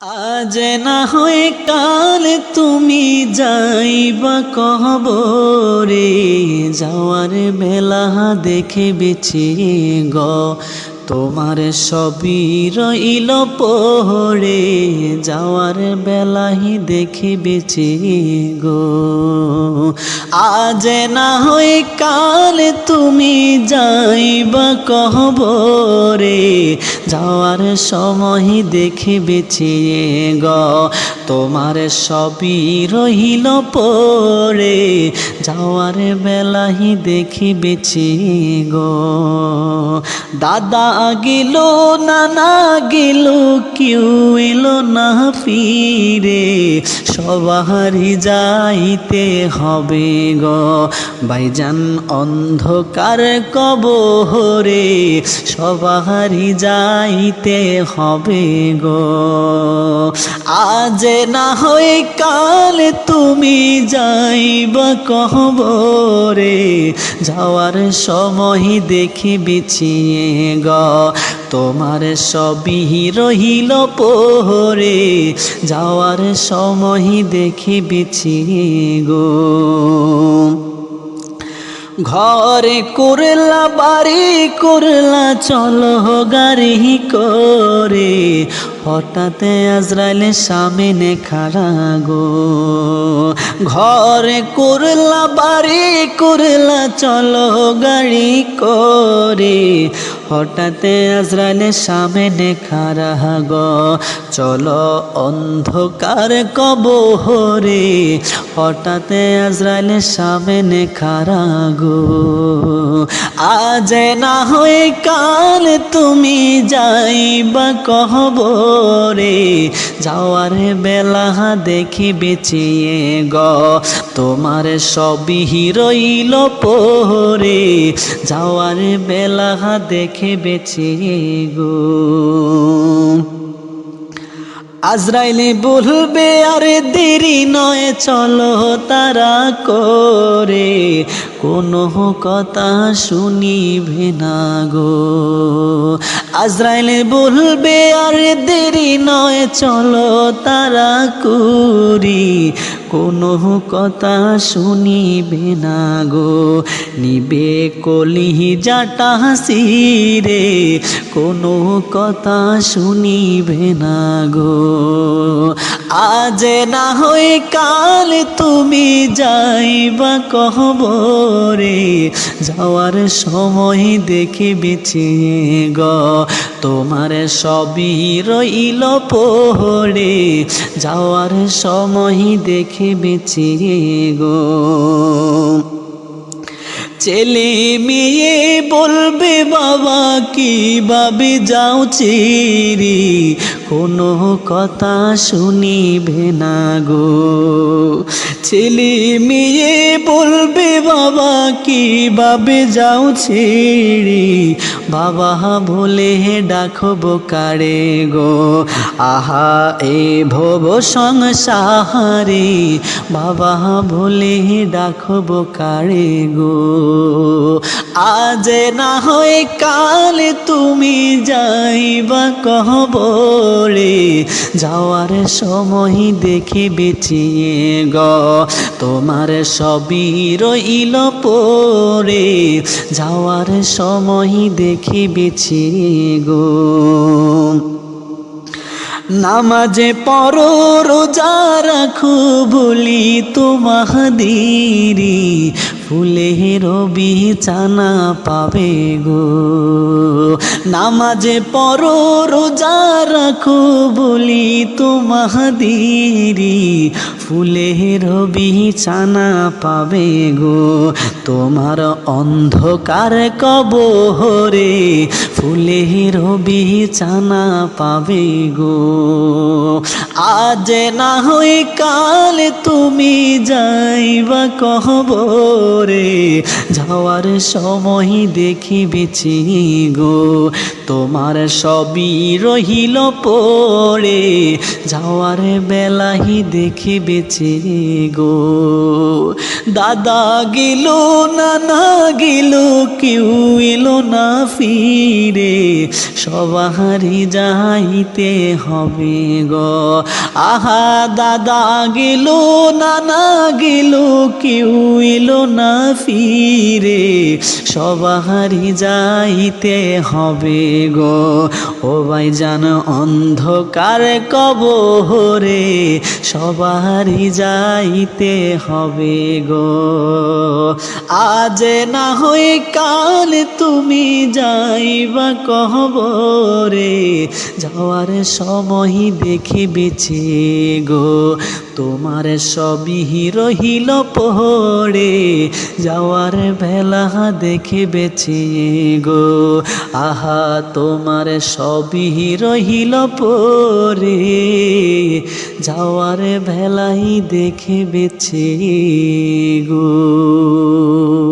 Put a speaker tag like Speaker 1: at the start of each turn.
Speaker 1: আজ না হয় কাল তুমি যাইবা কহবরে যাওয়ার বেলা দেখে বেছে গ। তোমার সবই রইল পড়ে যাওয়ার বেলাহি দেখে বেছে গো। আজ না হয় কাল তুমি যাইবা কহবরে যাওয়ার সময় দেখে বেছে গ। তোমার সবই রহিল পড়ে যাওয়ার বেলাহি দেখে বেছে গো। দাদা গেল না গেল কেউ এলো না ফিরে। সবারই যাইতে হবে গ, ভাইজান অন্ধকার কবহরে সবারই যাইতে হবে গো। আজ না হয় কাল তুমি যাইবা কহবরে যাওয়ার সময় দেখি বিছিয়ে গ। তোমার সবই রহিল পোহরে, যাওয়ার সময় দেখি বিছিয়ে গো। ঘরে করলা, বাড়ি করলা, চলো গাড়ি করে। হঠাৎ আজরাইলে সামনে খাড়া গো। ঘরে করলা, বাড়ি করলা, চলো গাড়ি করে। হঠাৎ আজরাইলে সামনে খাড়া গো চলো অন্ধকার কবহরে, হঠাৎ আজরাইলে সামনে খাড়া গো আজ না হয়ে কাল তুমি যাইবা কহবরে যাওয়ার বেলা দেখি বেচিয়ে গ। তোমার সবই রইল পোহরে, যাওয়ার বেলা দেখে বেচিয়ে গো। আজরাইলে বলবে আরে দেরি নয় চলো তারা করে। কোনো কথা শুনিবে না গো। আজরাইলে বলবে, আরে দেরি নয়, চলো তারা করি কোনো কথা শুনিবে না গো। নিবে কলি জাটা হাসিরে কোনো কথা শুনিবে না গো। আজ না হয়ে কাল তুমি যাইবা কহবরে যাওয়ার সময় দেখে বেছে গ তোমার সবই রইল পোহরে, যাওয়ার সময় দেখে বেছে গো ছেলে মেয়ে বলবে, বাবা কীভাবে যাও চিরি? কোনো কথা শুনিবে না গো। ছেলে মেয়ে বলবে বাবা কি বাবে যাও ছিড়ি? বাবা বলে ডাকব কারে গো। আহা, এ ভব সংসারে। বাবা বলে ডাকব কারে গো। আজ না হয় কাল তুমি যাইবা কহবরে যাওয়ার সময় দেখে বেচিয়ে গ। তোমার সবই রইল পরে। যাওয়ার সময় দেখে বেচিয়ে গো। নামাজে পর রোজা রাখো বলি তোমাদিরি ফুলের বিছানা পাবে গো। নামাজে পর রোজা রাখো বলি তোমাদিরি ফুলের বিছানা পাবে গো। তোমার অন্ধকার কবহরে ফুলের বিছানা পাবে গো। আজ না হই কাল তুমি যাইবা কহবরে যাওয়ার সময় দেখিবেছি গো তোমার সবই রহিল পরে যাওয়ার বেলাহি দেখিবেছি গো দাদা গেল, নানা গেল, কেউ এলো না ফিরে। সবাহারি যাইতে হবে গো। আহা, দাদা গেল, নানা গেল, কেউ এলো না ফিরে। সবাহারি যাইতে হবে গো। ও ভাই জান অন্ধকার কবরে সবারই যাইতে হবে গো। আজ না হয়ে কাল তুমি যাইবা কহবরে, যাওয়ার সময় দেখিবেছে গো। তোমার সবই রহিল পড়ে যাওয়ার বেলা দেখিবেছে গো। আহা, তোমার সবই রহিল পরে যাওয়ার বেলাই দেখিবেছে গো।